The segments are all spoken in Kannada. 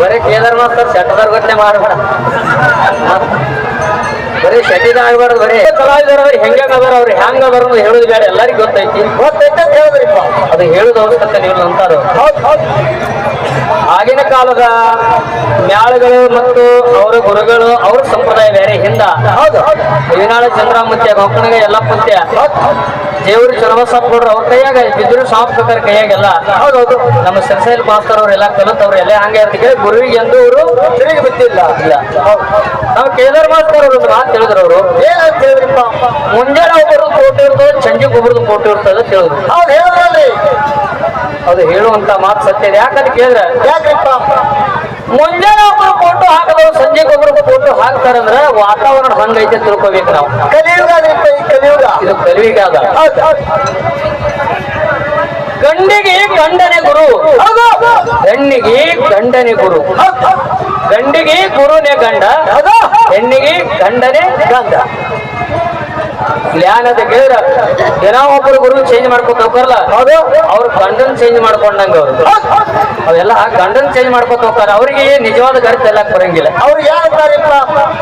ಬರೀ ಕೇದಾರ್ ಮಾಸ್ತರ್ ಶೆಟ್ಟದಾರ್ ಗೊತ್ತೇ ಮಾಡಬೇಡ ಬರೀ ಶಟಿದ ಆಗ್ಬಾರ್ದು ಬರೀ ಕಲಾವಿದರ ಅವ್ರು ಹೆಂಗ ಅದಾರ ಅವ್ರು ಹೆಂಗ ಅದಾರ ಅನ್ನೋದು ಹೇಳುದು ಬೇಡ ಎಲ್ಲರಿಗೂ ಗೊತ್ತೈತಿ. ಗೊತ್ತೈತೆ ಅಂತ ಹೇಳಿದ್ರಿಪ್ಪ. ಅದು ಹೇಳುದು ಅವಶ್ಯಕತೆ ನೀವು ಅಂತಾರು ಆಗಿನ ಕಾಲದ ಮ್ಯಾಳುಗಳು ಮತ್ತು ಅವರ ಗುರುಗಳು ಅವ್ರ ಸಂಪ್ರದಾಯ ಬೇರೆ ಹಿಂದ. ಹೌದು ಹೌದು. ಈನಾಳ ಚಂದ್ರ ಮುತ್ಯ ಗೊಂಕಣಿಗೆ ಎಲ್ಲ ಪುತ್ಯ ದೇವರು ಸಾಪ್ ಗೌಡ್ರು ಅವ್ರ ಕೈಯಾಗ ಬಿದ್ರು ಬೇಕಾದ್ರೆ ಕೈಯಾಗೆಲ್ಲ. ಹೌದೌದು. ನಮ್ಮ ಸರ್ಸೈಲ್ ಮಾಸ್ತರ್ ಅವರೆಲ್ಲ ಕಲಿತವ್ರು ಎಲ್ಲ ಹಂಗೆ ಇರ್ತಿಗೆ ಗುರುವಿಗೆ ಎಂದು ಅವರು ತಿರುಗಿ ಬಿದ್ದಿಲ್ಲ ಇಲ್ಲ ನಾವು ಕೇದಾರ್ ಮಾಸ್ತರ್ ಅವರು ಒಂದು ಮಾತು ಹೇಳಿದ್ರು ಅವರು. ಏನಂತ ಹೇಳಿದ್ರಿಪ್ಪ? ಮುಂಜಾನೆ ಒಬ್ಬರು ಕೋಟಿ ಇರ್ತದೆ ಸಂಜೆಗೆ ಒಬ್ಬರದು ಕೋಟಿ ಇರ್ತದೆ ಅಂತ ಹೇಳಿದ್ರು. ಹೌದು ಹೇಳಿದ್ರಲ್ಲಿ. ಅದು ಹೇಳುವಂತ ಮಾತು ಸತ್ಯ ಯಾಕಂತ ಕೇಳಿದ್ರೆ ಯಾಕ್ರಿಪ್ಪ? ಮುಂಜಾನೆ ಒಬ್ಬರು ಫೋಟೋ ಹಾಕದವ್ರು ಸಂಜೆಗೆ ಒಬ್ಬರು ಫೋಟೋ ಹಾಕ್ತಾರಂದ್ರ ವಾತಾವರಣ ಹಂಗೈತೆ ತಿಳ್ಕೊಬೇಕು ನಾವು. ಕಲಿಯುಗ ಕಲಿಯುಗ. ಇದು ಕಲಿಯುಗ ಅದ. ಗಂಡಿಗೆ ಗಂಡನೆ ಗುರು. ಹೆಣ್ಣಿಗೆ ಗಂಡನೆ ಗುರು. ಗಂಡಿಗೆ ಗುರುನೇ ಗಂಡ. ಹೆಣ್ಣಿಗೆ ಗಂಡನೆ ಗಂಡ. ಜ್ಞಾನದ ಗೆಳೆಯರ ದಿನ ಒಬ್ಬರು ಗುರು ಚೇಂಜ್ ಮಾಡ್ಕೊತ ಹೋಗ್ತಾರಲ್ಲ ಹೌದು. ಅವ್ರ ಗಂಡನ್ ಚೇಂಜ್ ಮಾಡ್ಕೊಂಡಂಗ ಅವ್ರು. ಅವೆಲ್ಲ ಗಂಡನ್ ಚೇಂಜ್ ಮಾಡ್ಕೋತ ಹೋಗ್ತಾರ. ಅವ್ರಿಗೆ ನಿಜವಾದ ಗರ್ತ ಎಲ್ಲ ಬರಂಗಿಲ್ಲ ಅವ್ರು ಯಾರಂತಾರಿಪ್ಪ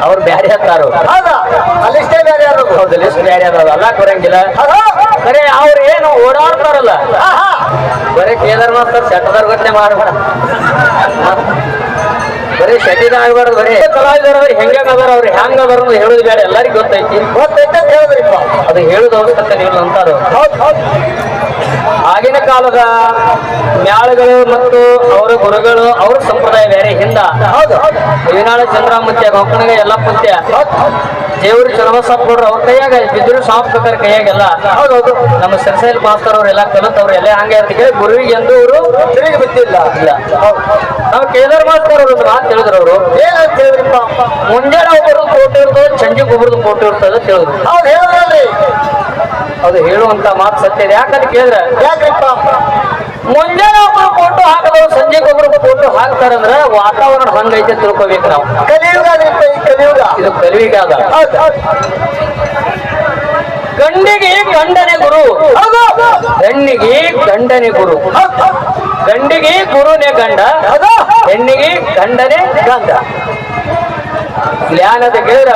ಅವ್ರು ಬ್ಯಾರೆ ಹತ್ತಾರು ಹೌದಾ? ಅಲ್ಲಿಷ್ಟೇ ಬೇರೆ ಯಾರು ಹೌದು ಲಿಸ್ಟ್ ಬ್ಯಾರೆ ಅದಾವ ಅಲ್ಲ ಬರಂಗಿಲ್ಲ ಬರೇ ಅವ್ರು ಏನು ಓಡಾಡ್ತಾರಲ್ಲ. ಬರೀ ಕೇದಾರ್ ಮಾಸ್ತರ್ ಶೆಟ್ಟದಾರ್ ಗೊತ್ತೇ ಮಾಡಬೇಡ. ಬರೀ ಶಟಿನ ಆಗ್ಬಾರ್ದು ಬರೀ ಕಲಾವಿದರ ಅವ್ರು ಹೆಂಗ ಅದಾರ ಅವ್ರು ಹೆಂಗ ಅದಾರ ಅನ್ನೋದು ಹೇಳುದು ಬೇಡ ಎಲ್ಲರಿಗೂ ಗೊತ್ತೈತಿ. ಗೊತ್ತೈತೆ ಅಂತ ಹೇಳಿದ್ರಿಪ್ಪ ಅದು ಹೇಳುದು ಅಂತ ನೀವು ಅಂತಾರು ಆಗಿನ ಕಾಲದ ಮ್ಯಾಳಗಳು ಮತ್ತು ಅವರ ಗುರುಗಳು ಅವ್ರ ಸಂಪ್ರದಾಯ ಬೇರೆ ಹಿಂದ. ಹೌದು ಹೌದು. ಚಂದ್ರ ಮುತ್ಯ ಗೊಂಕಣಿಗೆ ಎಲ್ಲ ಪುತ್ಯ ದೇವರು ಚನ್ನಬಸಪ್ಪ ಗೌಡ್ರು ಅವ್ರ ಕೈಯಾಗ ಬಿದ್ರು ಬೇಕಾದ್ರೆ ಕೈಯಾಗೆಲ್ಲ. ಹೌದೌದು ನಮ್ಮ ಸರ್ಸೈಲ್ ಮಾಸ್ತರ್ ಅವರೆಲ್ಲ ಕಲಿತವ್ರು ಎಲ್ಲ ಹಂಗೆ ಇರ್ತಿಗೆ ಗುರುವಿಗೆ ಎಂದು ಅವರು ತಿರುಗಿ ಬಿದ್ದಿಲ್ಲ. ಇಲ್ಲ. ನಾವು ಕೇದಾರ್ ಮಾಸ್ತರ್ ಅವರು ಒಂದು ಮಾತು ಹೇಳಿದ್ರು ಅವರು. ಏನಂತ ಹೇಳಿದ್ರು ಮುಂಜಾನೆ ಒಬ್ಬರು ಫೋಟೋ ಇರ್ತದೆ ಸಂಜೆಗೆ ಒಬ್ಬರದು ಫೋಟೋ ಇರ್ತದೆ ಅಂತ ಅವ್ರು ಹೇಳಿದ್ರಲ್ಲಿ ಅದು ಹೇಳುವಂತ ಮಾತು ಸತ್ಯ ಇದೆ. ಯಾಕಂತ ಕೇಳಿದ್ರೆ ಯಾಕ್ರಿಪ್ಪ ಮುಂಜಾನೆ ಒಬ್ಬರು ಫೋಟೋ ಹಾಕದವ್ರು ಸಂಜೆ ಒಬ್ಬರು ಫೋಟೋ ಹಾಕ್ತಾರಂದ್ರ ವಾತಾವರಣ ಹಂಗೈತೆ ತಿಳ್ಕೊಬೇಕು ನಾವು. ಕಲಿಯುಗ ಈ ಕಲಿಯುಗ. ಇದು ಕಲಿಯುಗ ಅದ. ಗಂಡಿಗೆ ಗಂಡನೆ ಗುರು. ಹೆಣ್ಣಿಗೆ ಗಂಡನೆ ಗುರು. ಗಂಡಿಗೆ ಗುರುನೇ ಗಂಡ. ಹೆಣ್ಣಿಗೆ ಗಂಡನೆ ಗಂಧ ಜ್ಞಾನದ ಕೇಳಿದ್ರ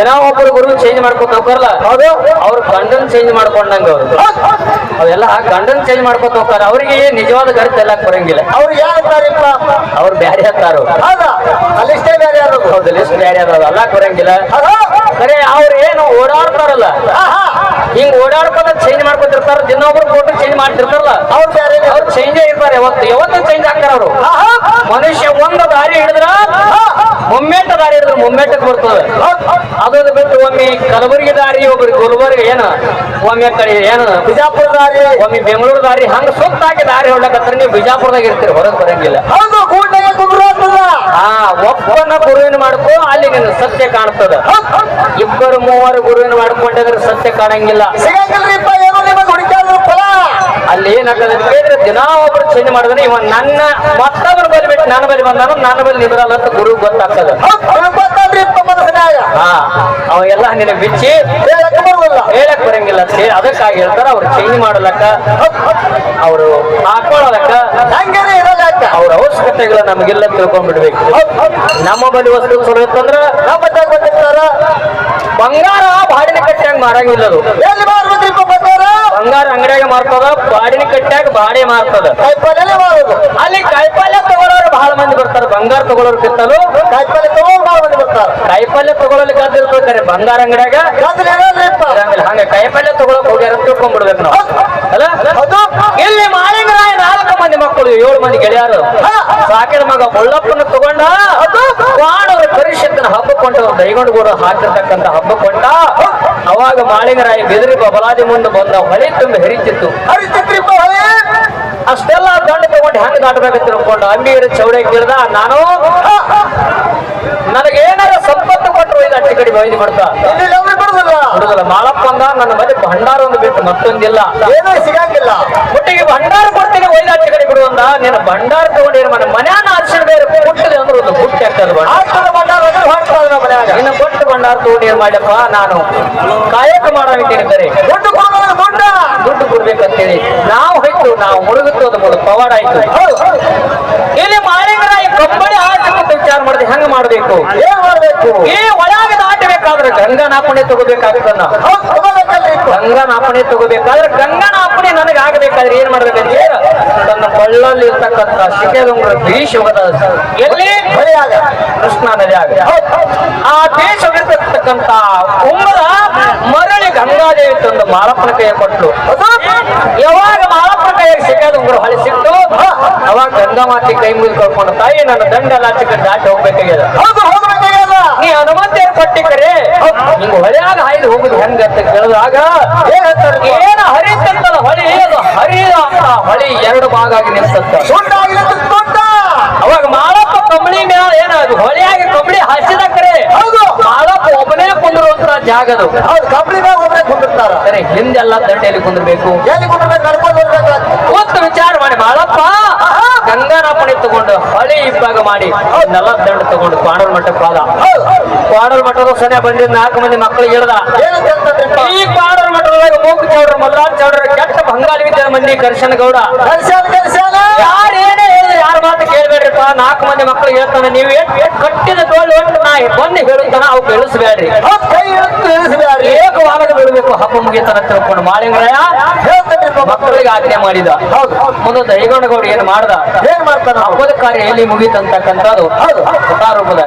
ಏನೋ ಒಬ್ಬರು ಗುರು ಚೇಂಜ್ ಮಾಡ್ಕೊತ ಹೋಗ್ತಾರಲ್ಲ ಹೌದು? ಅವ್ರ ಗಂಡನ್ ಚೇಂಜ್ ಮಾಡ್ಕೊಂಡಂಗ ಅವ್ರು. ಅವೆಲ್ಲ ಆ ಗಂಡನ್ ಚೇಂಜ್ ಮಾಡ್ಕೊತ ಹೋಗ್ತಾರ. ಅವ್ರಿಗೆ ನಿಜವಾದ ಗರಿತ ಎಲ್ಲ ಬರಂಗಿಲ್ಲ ಅವ್ರು ಯಾರಿಪ್ಪ ಅವ್ರು ಬ್ಯಾರೆ ಹತ್ತಾರು ಹೌದಾ? ಲಿಸ್ಟ್ ಬ್ಯಾರೆ ಅದಾವ ಎಲ್ಲ ಬರಂಗಿಲ್ಲ ಬರೇ ಅವ್ರು ಏನು ಓಡಾಡ್ತಾರಲ್ಲ ಹಿಂಗ್ ಚೇಂಜ್ ಮಾಡ್ಕೊತಿರ್ತಾರ ದಿನ ಒಬ್ರು ಫೋಟೋ ಚೇಂಜ್ ಮಾಡ್ತಿರ್ತಾರಲ್ಲ ಅವ್ರು ಬೇರೆ ಅವ್ರು ಚೇಂಜೇ ಇರ್ತಾರೆ. ಯಾವತ್ತು ಯಾವತ್ತು ಚೇಂಜ್ ಆಗ್ತಾರ ಅವರು? ಮನುಷ್ಯ ಒಂದು ದಾರಿ ಹಿಡಿದ್ರ ಮೊಮ್ಮೆಟ್ಟ ದಾರಿ ಹಿಡಿದ್ರ ಮೊಮ್ಮೆಟ್ಟಕ್ ಬರ್ತದೆ. ಅದನ್ನು ಬಿಟ್ಟು ಒಮ್ಮೆ ಕಲಬುರಗಿ ದಾರಿ ಒಬ್ರು ಗುಲ್ಬರ್ಗ ಏನ? ಒಮ್ಮೆ ಕಡೆ ಏನು? ಬಿಜಾಪುರ ದಾರಿ. ಒಮ್ಮೆ ಬೆಂಗಳೂರು ದಾರಿ ಹಂಗ ಸುತ್ತಾಗಿ ದಾರಿ ಹೊಡ್ಲಕತ್ರ ನೀವು ಬಿಜಾಪುರದಾಗ ಇರ್ತೀರಿ ಹೊರಗೆ ಬರಂಗಿಲ್ಲ. ಹೌದು ಗೂಡ್ನಾಗ ಕುಂದ್ರು ಒಬ್ಬನ ಗುರುವಿನ ಮಾಡ್ಕೋ ಅಲ್ಲಿ ನಿನ್ನ ಸತ್ಯ ಕಾಣ್ತದ. ಇಬ್ಬರು ಮೂವರು ಗುರುವಿನ ಮಾಡ್ಕೊಂಡಿದ್ರೆ ಸತ್ಯ ಕಾಣಂಗಿಲ್ಲ. ಅಲ್ಲಿ ಏನಾಗ್ತದೆ ಅಂತ ಕೇಳಿದ್ರೆ ದಿನಾ ಒಬ್ರು ಚೇಂಜ್ ಮಾಡಿದ್ರೆ ಇವ ನನ್ನ ಮತ್ತವ್ರ ಬಲಿ ಬಿಟ್ಟು ನನ್ನ ಬಲಿ ಬಂದಾನು ನನ್ನ ಬಲಿ ನಿದ್ರಲ್ಲ ಅಂತ ಗುರು ಗೊತ್ತಾಗ್ತದ. ಹಾ ಅವ ಎಲ್ಲ ನಿನ್ನ ಬಿಚ್ಚಿ ಹೇಳಕ್ ಬರಂಗಿಲ್ಲ ಅಂತ ಹೇಳಿ ಅದಕ್ಕಾಗಿ ಹೇಳ್ತಾರ ಅವ್ರು ಚೇಂಜ್ ಮಾಡಲಕ್ಕ ಅವರು ಹಾಕೊಳ್ಳಲಕ್ಕ ಹಂಗೇನೆ ಇರೋಲ್ಲ. ಯಾಕ ಅವ್ರ ಅವಶ್ಯಕತೆಗಳ ನಮಗೆಲ್ಲ ತಿಳ್ಕೊಂಡ್ಬಿಡ್ಬೇಕು. ನಮ್ಮ ಬಳಿ ವಸ್ತು ಚಲೋ ಇತ್ತಂದ್ರ ನಮ್ಮ ಬಟ್ಟಾಗ ಬಂದಿರ್ತಾರ. ಬಂಗಾರ ಬಾಡಿನ ಕಟ್ಟ್ಯಾಗ ಮಾರಂಗಿಲ್ಲ ಅದು. ಬಂಗಾರ ಅಂಗಡಿಯಾಗ ಮಾರ್ತದ ಬಾಡಿನ ಕಟ್ಟ್ಯಾಗ ಬಾಡಿ ಮಾರ್ತದ. ಅಲ್ಲಿ ಕಾಯಿಪಲ್ಯ ತಗೊಳ್ಳೋರು ಬಹಳ ಮಂದಿ ಬರ್ತಾರೆ. ಬಂಗಾರ ತಗೊಳ್ಳೋರು ಕಿತ್ತಲು. ಕಾಯಿಪಲ್ಲೆ ತಗೊಂಡು ಬಹಳ ಮಂದಿ ಬರ್ತಾರ. ಕಾಯಿಪಲ್ಯ ತಗೊಳ್ಳಲಿಕ್ಕೆ ಕಾದಿರ್ಬೇಕಾರೆ ಬಂಗಾರ ಅಂಗಡಿಯಾಗ ಹಂಗೆ ಕಾಯಿಪಲ್ಯ ತಗೊಳಕ್ ಹೋಗ್ಯಾರ ತಿಳ್ಕೊಂಡ್ಬಿಡ್ಬೇಕು ನಾವು. ಅಲ್ಲ? ಇಲ್ಲಿ ನಾಲ್ಕು ಮಂದಿ ಮಕ್ಕಳು ಏಳು ಮಂದಿ ಗೆಳೆಯರು. ಸಾಕಿದ ಮಗ ಮುಳ್ಳಪ್ಪನ ತಗೊಂಡ ವಾಣವ್ರ ಪರಿಷತ್ತಿನ ಹಬ್ಬ ಕೊಂಡ ದೈಗೊಂಡು ಗುರು ಹಾಕಿರ್ತಕ್ಕಂತ ಹಬ್ಬ ಕೊಂಡ ಅವಾಗ ಮಾಳಿಂಗರಾಯ ಬೆದರಿ ಬಬಲಾದಿ ಮುಂದೆ ಬಂದ ಹೊಳೆ ತುಂಬಿ ಹರಿತಿತ್ತು. ಅಷ್ಟೆಲ್ಲ ದಂಡ ತಗೊಂಡು ಹೆಂಗ್ ದಾಟಬೇಕು ತಿಳ್ಕೊಂಡು ಅಂಬಿಗರ ಚೌಡೆ ಕೇಳ್ದ ನಾನು ನನಗೇನಾರ ಸಂಪತ್ತು ಕೊಟ್ಟರು ಇದು ಅಟ್ಟಿ ಕಡೆ ಬೈದು ಹುಡುಗಲ್ಲ ಮಾಳಪ್ಪ ಅಂದ ನನ್ನ ಮನೆ ಭಂಡಾರ ಒಂದು ಬಿಟ್ಟು ಮತ್ತೊಂದಿಲ್ಲ. ಏನೂ ಸಿಗಂಗಿಲ್ಲ. ಒಟ್ಟಿಗೆ ಭಂಡಾರ ಕಡೆ ಬಿಡು ಅಂದ ನೀನು ಭಂಡಾರ ತಗೊಂಡಿರ ಮನೆ ಮನ್ಯಾನ ಆಚರಣೆ ಬೇರೆ ಕೊಟ್ಟಿದೆ ಅಂದ್ರೆ ಒಂದು ಬುಟ್ಟಿ ಆಗ್ತದೆ ಮನ್ಯಾಗ. ಇನ್ನು ಕೊಟ್ಟು ಭಂಡಾರ ತಗೊಂಡಿರ ಮಾಡ್ಯಪ್ಪ ನಾನು ಕಾಯಕ ಮಾಡಿದ್ದೀನಿ ಕರೆ. ದುಡ್ಡು ದುಡ್ಡ. ದುಡ್ಡು ಕೊಡ್ಬೇಕಂತೇಳಿ ನಾವು ಹೋಯ್ತು ನಾವು ಮುಳುಗುತ್ತು ಅದು ಮುಳುಗು ಪವಾಡ ಆಯ್ತು. ಇಲ್ಲಿ ಮಾಡ್ದೆ ಕಂಬಳಿ ಮಾಡಬೇಕು? ಏನ್ ಮಾಡ್ಬೇಕು? ಈ ಒಳಗೆ ದಾಟಬೇಕಾದ್ರೆ ಬೇಕಾದ್ರೆ ತಗೋಬೇಕಾಗ್ತದ ಹೌದು ತಗೋಬೇಕಲ್ರಿ ಗಂಗನಾಪಣೆ ತಗೋಬೇಕಾದ್ರೆ ಗಂಗನಾಪಣೆ ನನಗೆ ಆಗಬೇಕಾದ್ರೆ ಏನ್ ಮಾಡ್ಬೇಕಂದ್ರೆ ತನ್ನ ಬಳ್ಳಲ್ಲಿ ಇರ್ತಕ್ಕಂಥ ಶಿಖೆದುಂಗುರ ಹೋಗದ ಎಲ್ಲಿ? ಕೃಷ್ಣ ಕೃಷ್ಣಾ ನದಿಯಾಗ. ಆ ದೇಶವಿರ್ತಕ್ಕಂಥ ಉಂಗುರ ಮರಳಿ ಗಂಗಾದೇವಿ ತಂದು ಮಾಳಪ್ಪನ ಕೈಯ ಕೊಟ್ಟು ಯಾವಾಗ ಮಾಳಪ್ಪನ ಕೈಯಾಗ ಉಂಗುರ ಹೊಳಿ ಸಿಕ್ತು ಅವಾಗ ಗಂಗಾ ಮಾತಿ ಕೈ ಮುಗಿದು ಕಳ್ಕೊಂಡು, ತಾಯಿ, ನನ್ನ ದಂಡ ಎಲ್ಲ ಚಿಕ್ಕ ದಾಟಿ ಹೋಗ್ಬೇಕಾಗ್ಯದ ನೀ ಅನುಮತಿ ಕೊಟ್ಟಿಕ್ಕರೆ ಹಿಂಗ ಹೊಳೆಯಾಗ ಹಾಯ್ದು ಹೋಗುದು ಹೆಂಗ ಅಂತ ಕೇಳಿದಾಗ ಏನ ಹರಿ ಏನ ಹರಿತಂತಲ್ಲ ಹೊಳಿ ಅದು ಹರಿ ಅಂತ ಹೊಳಿ ಎರಡು ಭಾಗ ಆಗಿ ನಿಲ್ಸತ್ತ. ಅವಾಗ ಮಾಳಪ್ಪ ಕಂಬಳಿ ಮ್ಯಾಲ ಏನ ಅದು ಹೊಳೆಯಾಗಿ ಕಂಬಳಿ ಹಸಿದ ಕರೆ. ಹೌದು. ಮಾಳಪ್ಪ ಒಬ್ಬನೇ ಕುಂದಿರುವಂತ ಜಾಗ ಅದು. ಹೌದು ಕಂಬಳಿ ಮ್ಯಾಗ ಒಬ್ಬನೇ ಕುಂದಿರ್ತಾರ. ಸರಿ ಹಿಂದೆಲ್ಲ ದಂಡೆಯಲ್ಲಿ ಕುಂದಿರ್ಬೇಕು. ಎಲ್ಲಿ ಕುಂದಿರ್ಬೇಕು? ನಡ್ಕೊಂಡು ಬರ್ಬೇಕಾಗ್ತದೆ ಕೂತು ವಿಚಾರ ಮಾಡಿ ಮಾಳಪ್ಪ ಗಂಗಾನಾಪಣಿ ತಗೊಂಡು ಹಳಿ ಇಬ್ಬಾಗ ಮಾಡಿ ನೆಲ ದಂಡ ತಗೊಂಡು ಕ್ವಾಡಲ್ ಮಠ ಹೋದ. ಕ್ವಾಡಲ್ ಮಠದ ಸನೆ ಬಂದಿದ್ದ ನಾಲ್ಕು ಮಂದಿ ಮಕ್ಕಳಿಗೆ ಹೇಳ್ದ ಈ ಕ್ವಾಡಲ್ ಮಠದೊಳಗ ಮೂಕು ಚೌಡ್ರ ಮಲ್ಲಾರ್ ಚೌಡ್ರ ಕೆಟ್ಟ ಬಂಗಾಳಿ ವಿದ್ಯಾರ್ಥಿ ಮಂದಿ ಕರ್ಶನ್ ಗೌಡ. ಯಾರೇನೇ ಯಾರು ಏನೇ ಹೇಳಿದ್ರು ಯಾರ ಮಾತು ಕೇಳ್ಬೇಡ್ರಿಪ್ಪ ನಾಲ್ಕು ಮಂದಿ ಮಕ್ಕಳು ಹೇಳ್ತಾನೆ ನೀವು ಕಟ್ಟಿದ ತೋಳು ನಾ ಬಂದು ಹೇಳುತ್ತಾನ ಅವು ಕೇಳಿಸ್ಬೇಡ್ರಿ ಹೌದು ಕೈ ಹಿಡಿದು ಇಳಿಸ್ಬ್ಯಾಡ್ರಿ ಏಕವಾರದ ಬೀಳ್ಬೇಕು. ಹಬ್ಬ ಮುಗಿತನ ತಿಳ್ಕೊಂಡು ಮಾಳಿಂಗರಾಯ ಹೇಳ್ತಕ್ಕಂಥ ಭಕ್ತರಿಗೆ ಆಜ್ಞೆ ಮಾಡಿದ. ಹೌದು. ಮುಂದೆ ದೈಗೊಂಡಗೌಡ ಏನ್ ಮಾಡ್ದ? ಏನ್ ಮಾಡ್ತಾನ? ಹಬ್ಬದ ಕಾರ್ಯ ಎಲ್ಲಿ ಮುಗೀತಂತಕ್ಕಂಥದ್ದು ಹೌದು. ರೂಪದ